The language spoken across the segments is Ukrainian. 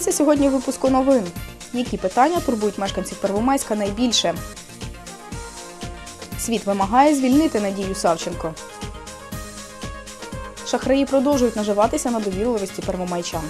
Дивіться сьогодні в випуску новин. Які питання турбують мешканців Первомайська найбільше? Світ вимагає звільнити Надію Савченко. Шахраї продовжують наживатися на довірливості первомайчан.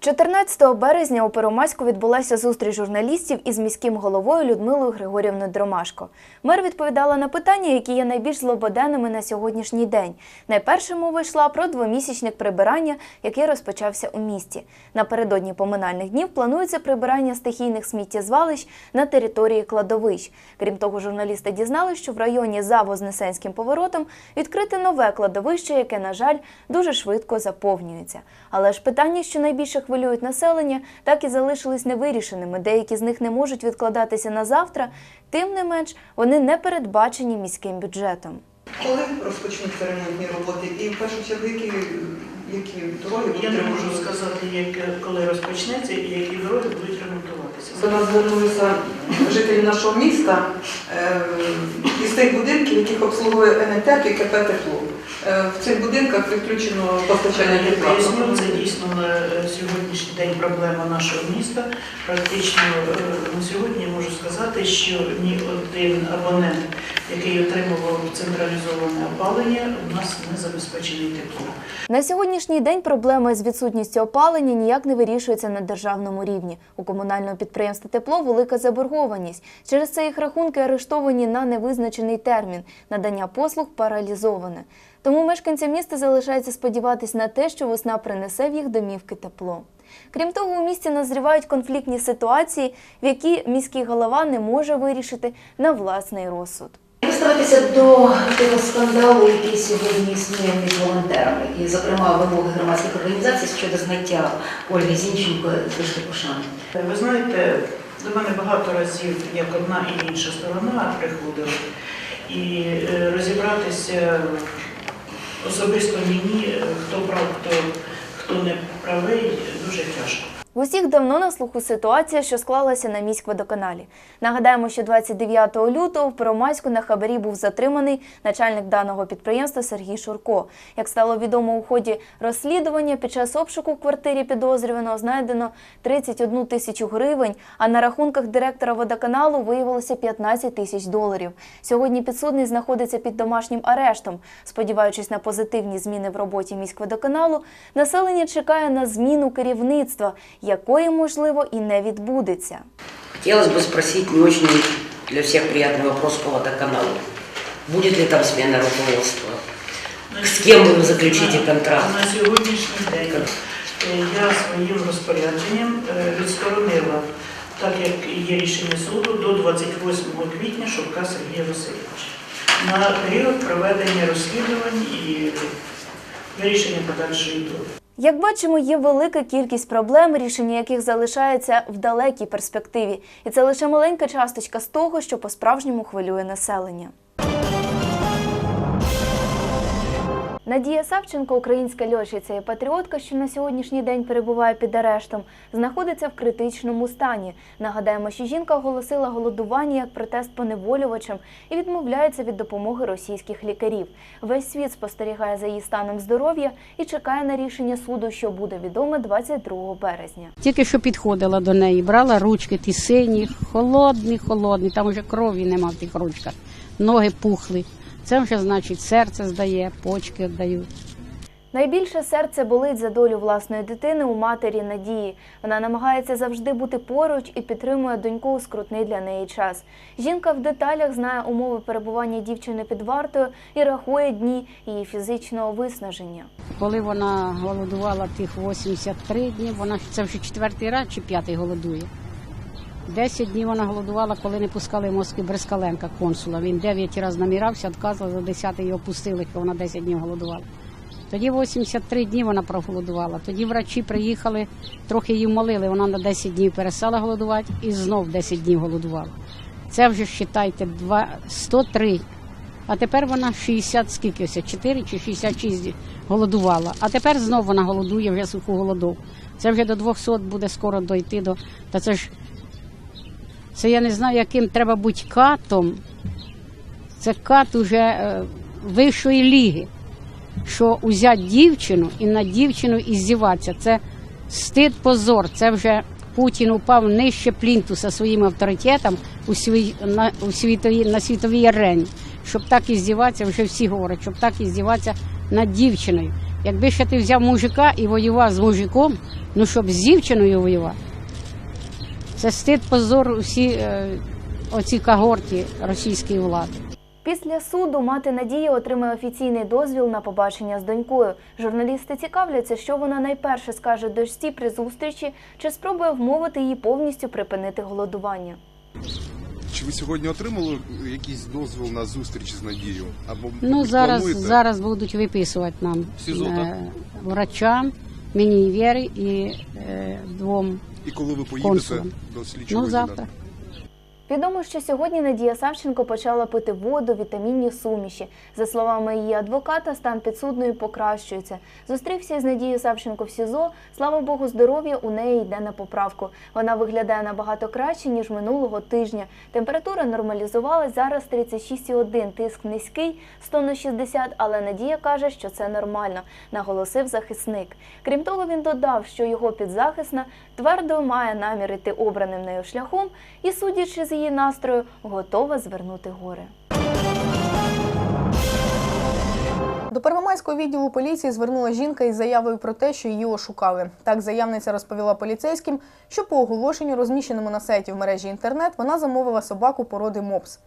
14 березня у Первомайську відбулася зустріч журналістів із міським головою Людмилою Григорівною Дромашко. Мер відповідала на питання, які є найбільш злободенними на сьогоднішній день. Найперше мова йшла про двомісячник прибирання, який розпочався у місті. Напередодні поминальних днів планується прибирання стихійних сміттєзвалищ на території кладовищ. Крім того, журналісти дізнали, що в районі за Вознесенським поворотом відкрите нове кладовище, яке, на жаль, дуже швидко заповнюється. Але ж питання, що найбільше хвилюють населення, так і залишились невирішеними. Деякі з них не можуть відкладатися на завтра. Тим не менш, вони не передбачені міським бюджетом. Коли розпочнуться ремонтні роботи? І в першу чергу, які, які дороги будуть Я не можу сказати, як, коли розпочнеться і які дороги будуть ремонтуватися. До нас звернулися жителі нашого міста е, із тих будинків, яких обслуговує НТЕК і КП «Тепло». Е, В цих будинках відключено постачання Я тепла. поясню, це дійсно на е, день проблема нашого міста. Практично е, на сьогодні я можу сказати, що ні один абонент, який отримував централізоване опалення, у нас не забезпечений теплом. На сьогоднішній день проблеми з відсутністю опалення ніяк не вирішуються на державному рівні. У комунального підприємства тепло велика заборгованість. Через це їх рахунки арештовані на невизначений термін. Надання послуг паралізоване. Тому мешканцям міста залишається сподіватись на те, що весна принесе в їх домівки тепло. Крім того, у місті назрівають конфліктні ситуації, в які міський голова не може вирішити на власний розсуд. Як ставитися до того скандалу, який сьогодні існує між волонтерами, і, зокрема, вимоги громадських організацій щодо зняття Ольги Зінченко з вишки пошани? Ви знаєте, до мене багато разів як одна і інша сторона приходили. І е, розібратися особисто мені, е, хто прав, хто, хто не правий, дуже тяжко. Усіх давно на слуху ситуація, що склалася на міськводоканалі. Нагадаємо, що 29 лютого в Первомайську на хабарі був затриманий начальник даного підприємства Сергій Шурко. Як стало відомо у ході розслідування, під час обшуку в квартирі підозрюваного знайдено 31 тисячу гривень, а на рахунках директора водоканалу виявилося 15 тисяч доларів. Сьогодні підсудний знаходиться під домашнім арештом. Сподіваючись на позитивні зміни в роботі міськводоканалу, населення чекає на зміну керівництва, якої, можливо, і не відбудеться. Хотелось бы спросить не очень для всех приятный вопрос по водоканалу. Будет ли там смена руководства? На С кем вы сьогодні- заключите на- контракт? На сьогоднішній день е, я своїм розпорядженням е, відсторонила, так як є рішення суду, до 28 квітня Шовка Сергія Васильовича на період проведення розслідувань і вирішення подальшої долі. Як бачимо, є велика кількість проблем, рішення яких залишається в далекій перспективі, і це лише маленька часточка з того, що по-справжньому хвилює населення. Надія Савченко, українська льотчиця і патріотка, що на сьогоднішній день перебуває під арештом, знаходиться в критичному стані. Нагадаємо, що жінка оголосила голодування як протест поневолювачам і відмовляється від допомоги російських лікарів. Весь світ спостерігає за її станом здоров'я і чекає на рішення суду, що буде відоме 22 березня. Тільки що підходила до неї, брала ручки ті сині, холодні, холодні, там вже крові нема в тих ручках, ноги пухли. Це вже значить серце здає, почки віддають. Найбільше серце болить за долю власної дитини у матері Надії. Вона намагається завжди бути поруч і підтримує доньку у скрутний для неї час. Жінка в деталях знає умови перебування дівчини під вартою і рахує дні її фізичного виснаження. Коли вона голодувала тих 83 дні, вона це вже четвертий раз чи п'ятий голодує. Десять днів вона голодувала, коли не пускали мозки Брескаленка, консула. Він дев'ять разів намірався, відказував, за десятий його пустили, вона 10 днів голодувала. Тоді 83 дні вона проголодувала. Тоді врачі приїхали, трохи її молили, вона на 10 днів перестала голодувати і знов 10 днів голодувала. Це вже вважайте, 103. А тепер вона 60, скільки ось, 4 чи 66 голодувала. А тепер знов вона голодує вже суху голоду. Це вже до 200 буде скоро дойти до. Та це ж це я не знаю, яким треба бути катом. Це кат уже е, вищої ліги. що узяти дівчину і на дівчину іздіватися. Це стид, позор. Це вже Путін упав нижче плінтуса своїм авторитетом у свій, на, у світовій, на світовій арені. Щоб так іздіватися, вже всі говорять, щоб так іздіватися над дівчиною. Якби ще ти взяв мужика і воював з мужиком, ну щоб з дівчиною воювати. Це стид, позор усі е, оці когорті російської влади. Після суду мати Надія отримає офіційний дозвіл на побачення з донькою. Журналісти цікавляться, що вона найперше скаже дочці при зустрічі, чи спробує вмовити її повністю припинити голодування. Чи ви сьогодні отримали якийсь дозвіл на зустріч з Надією? Або Ну зараз, плануєте? зараз будуть виписувати нам СІЗО, так? е, врачам, мені і Вері і е, двом. І коли ви поїдете консулом. до слідчого Ну завтра. Відомо, що сьогодні Надія Савченко почала пити воду, вітамінні суміші. За словами її адвоката, стан підсудної покращується. Зустрівся із Надією Савченко в СІЗО. Слава Богу, здоров'я у неї йде на поправку. Вона виглядає набагато краще ніж минулого тижня. Температура нормалізувалась зараз 36,1, тиск низький 100 на 60, але Надія каже, що це нормально, наголосив захисник. Крім того, він додав, що його підзахисна твердо має намір іти обраним нею шляхом і, судячи з її настрою, готова звернути горе. До Первомайського відділу поліції звернула жінка із заявою про те, що її ошукали. Так заявниця розповіла поліцейським, що по оголошенню, розміщеному на сайті в мережі інтернет, вона замовила собаку породи мопс.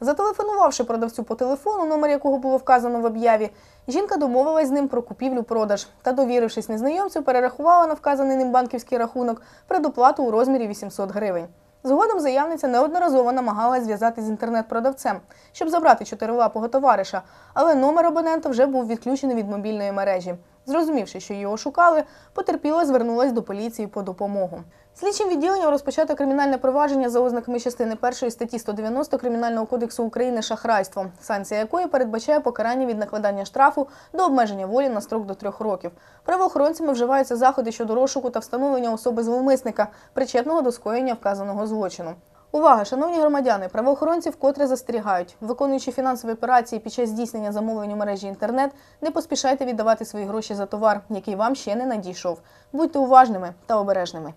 Зателефонувавши продавцю по телефону, номер якого було вказано в об'яві, жінка домовилась з ним про купівлю-продаж та, довірившись незнайомцю, перерахувала на вказаний ним банківський рахунок предоплату у розмірі 800 гривень. Згодом заявниця неодноразово намагалась зв'язатися з інтернет-продавцем, щоб забрати чотирилапого товариша, але номер абонента вже був відключений від мобільної мережі. Зрозумівши, що її ошукали, потерпіла звернулась до поліції по допомогу. Слідчим відділенням розпочато кримінальне провадження за ознаками частини 1 статті 190 Кримінального кодексу України шахрайство, санкція якої передбачає покарання від накладання штрафу до обмеження волі на строк до трьох років. Правоохоронцями вживаються заходи щодо розшуку та встановлення особи зловмисника, причетного до скоєння вказаного злочину. Увага, шановні громадяни, правоохоронці вкотре застерігають, виконуючи фінансові операції під час здійснення замовлень у мережі інтернет, не поспішайте віддавати свої гроші за товар, який вам ще не надійшов. Будьте уважними та обережними.